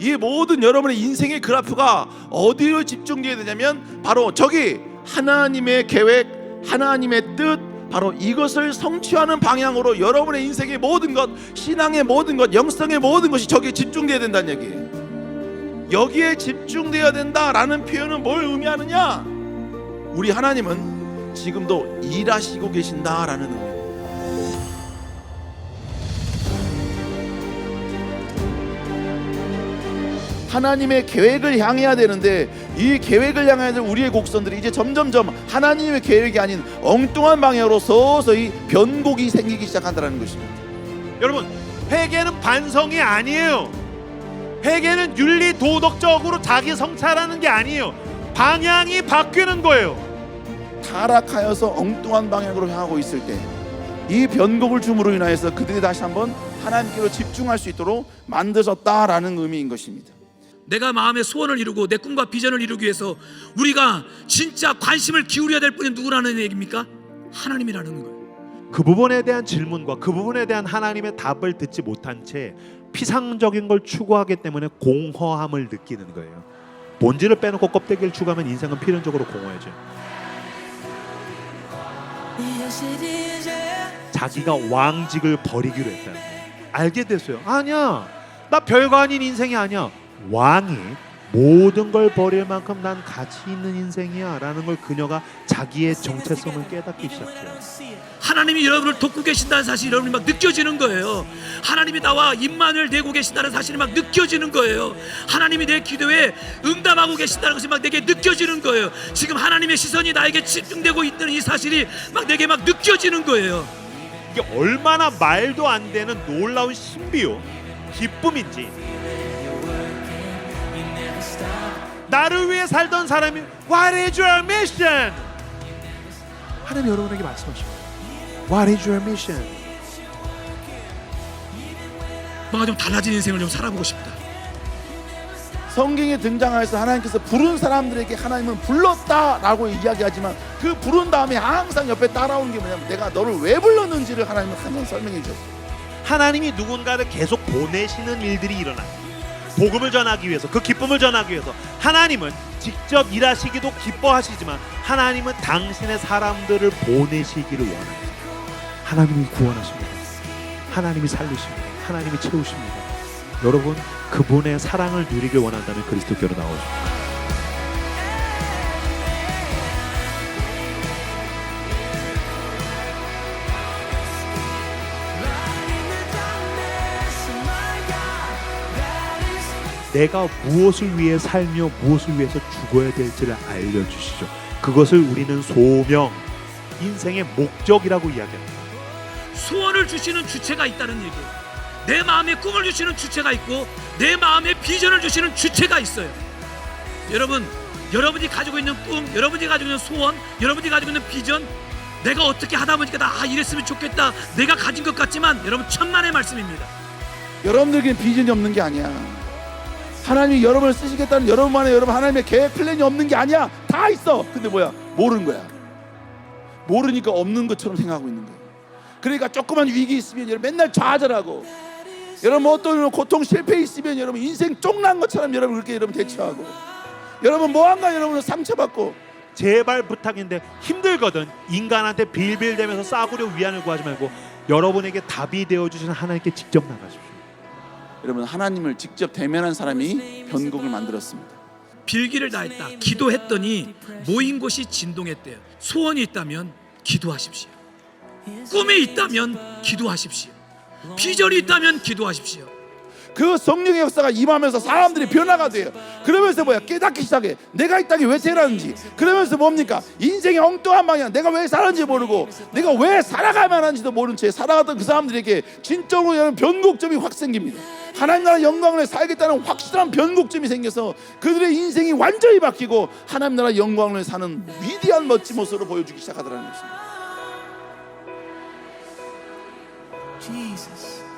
이 모든 여러분의 인생의 그래프가 어디로 집중돼야 되냐면 바로 저기 하나님의 계획, 하나님의 뜻, 바로 이것을 성취하는 방향으로 여러분의 인생의 모든 것, 신앙의 모든 것, 영성의 모든 것이 저기에 집중돼야 된다는 얘기예요. 여기에 집중돼야 된다라는 표현은 뭘 의미하느냐? 우리 하나님은 지금도 일하시고 계신다라는 의미. 하나님의 계획을 향해야 되는데 이 계획을 향해야 될 우리의 곡선들이 이제 점점점 하나님의 계획이 아닌 엉뚱한 방향으로 서서히 변곡이 생기기 시작한다는 것입니다. 여러분 회개는 반성이 아니에요. 회개는 윤리 도덕적으로 자기 성찰하는 게 아니에요. 방향이 바뀌는 거예요. 타락하여서 엉뚱한 방향으로 향하고 있을 때 이 변곡을 줌으로 인하여서 그들이 다시 한번 하나님께로 집중할 수 있도록 만드셨다라는 의미인 것입니다. 내가 마음의 소원을 이루고 내 꿈과 비전을 이루기 위해서 우리가 진짜 관심을 기울여야 될 분이 누구라는 얘기입니까? 하나님이라는 거예요. 그 부분에 대한 질문과 그 부분에 대한 하나님의 답을 듣지 못한 채 피상적인 걸 추구하기 때문에 공허함을 느끼는 거예요. 본질을 빼놓고 껍데기를 추구하면 인생은 필연적으로 공허해져요. 자기가 왕직을 버리기로 했다는 거예요. 알게 됐어요. 아니야. 나 별거 아닌 인생이 아니야. 왕이 모든 걸 버릴 만큼 난 가치 있는 인생이야라는 걸 그녀가 자기의 정체성을 깨닫기 시작해요. 하나님이 여러분을 돕고 계신다는 사실이 여러분이 막 느껴지는 거예요. 하나님이 나와 입만을 대고 계신다는 사실이 막 느껴지는 거예요. 하나님이 내 기도에 응답하고 계신다는 것이 막 내게 느껴지는 거예요. 지금 하나님의 시선이 나에게 집중되고 있다는 이 사실이 막 내게 막 느껴지는 거예요. 이게 얼마나 말도 안 되는 놀라운 신비요 기쁨인지 나를 위해 살던 사람이 What is your mission? 하나님 여러분에게 말씀하십니다 What is your mission? 뭔가 좀 달라진 인생을 좀 살아보고 싶다. 성경에 등장하여서 하나님께서 부른 사람들에게 하나님은 불렀다라고 이야기하지만 그 부른 다음에 항상 옆에 따라오는 게 뭐냐면 내가 너를 왜 불렀는지를 하나님은 항상 설명해 줬어요. 하나님이 누군가를 계속 보내시는 일들이 일어나요 복음을 전하기 위해서 그 기쁨을 전하기 위해서 하나님은 직접 일하시기도 기뻐하시지만 하나님은 당신의 사람들을 보내시기를 원합니다. 하나님이 구원하십니다. 하나님이 살리십니다. 하나님이 채우십니다. 여러분 그분의 사랑을 누리길 원한다면 그리스도께로 나오십시오 내가 무엇을 위해 살며 무엇을 위해서 죽어야 될지를 알려주시죠. 그것을 우리는 소명, 인생의 목적이라고 이야기합니다. 소원을 주시는 주체가 있다는 얘기예요. 내 마음에 꿈을 주시는 주체가 있고 내 마음에 비전을 주시는 주체가 있어요. 여러분, 여러분이 가지고 있는 꿈, 여러분이 가지고 있는 소원, 여러분이 가지고 있는 비전, 내가 어떻게 하다 보니까 나 아, 이랬으면 좋겠다. 내가 가진 것 같지만 여러분 천만의 말씀입니다. 여러분들에게는 비전이 없는 게 아니야. 하나님이 여러분을 쓰시겠다는 여러분만의 여러분 하나님의 계획 플랜이 없는 게 아니야. 다 있어. 근데 뭐야? 모르는 거야. 모르니까 없는 것처럼 생각하고 있는 거야. 그러니까 조그만 위기 있으면 여러분 맨날 좌절하고 여러분 뭐 어떤 고통 실패 있으면 여러분 인생 쫑난 것처럼 여러분 그렇게 여러분 대처하고 여러분 뭐한가 여러분은 상처받고 제발 부탁인데 힘들거든 인간한테 빌빌대면서 싸구려 위안을 구하지 말고 여러분에게 답이 되어 주시는 하나님께 직접 나가십시오. 여러분 하나님을 직접 대면한 사람이 변곡을 만들었습니다. 빌기를 다했다. 기도했더니 모인 곳이 진동했대요. 소원이 있다면 기도하십시오. 꿈이 있다면 기도하십시오. 비전이 있다면 기도하십시오. 그 성령의 역사가 임하면서 사람들이 변화가 돼요. 그러면서 뭐야 깨닫기 시작해. 내가 이 땅에 왜 살았는지. 그러면서 뭡니까 인생의 엉뚱한 방향. 내가 왜 살았는지 모르고 내가 왜 살아가만 하는지도 모른 채 살아갔던 그 사람들에게 진정으로 변곡점이 확 생깁니다. 하나님 나라 영광을 살겠다는 확실한 변곡점이 생겨서 그들의 인생이 완전히 바뀌고 하나님 나라 영광을 사는 위대한 멋진 모습으로 보여주기 시작하더라는 것입니다. Jesus.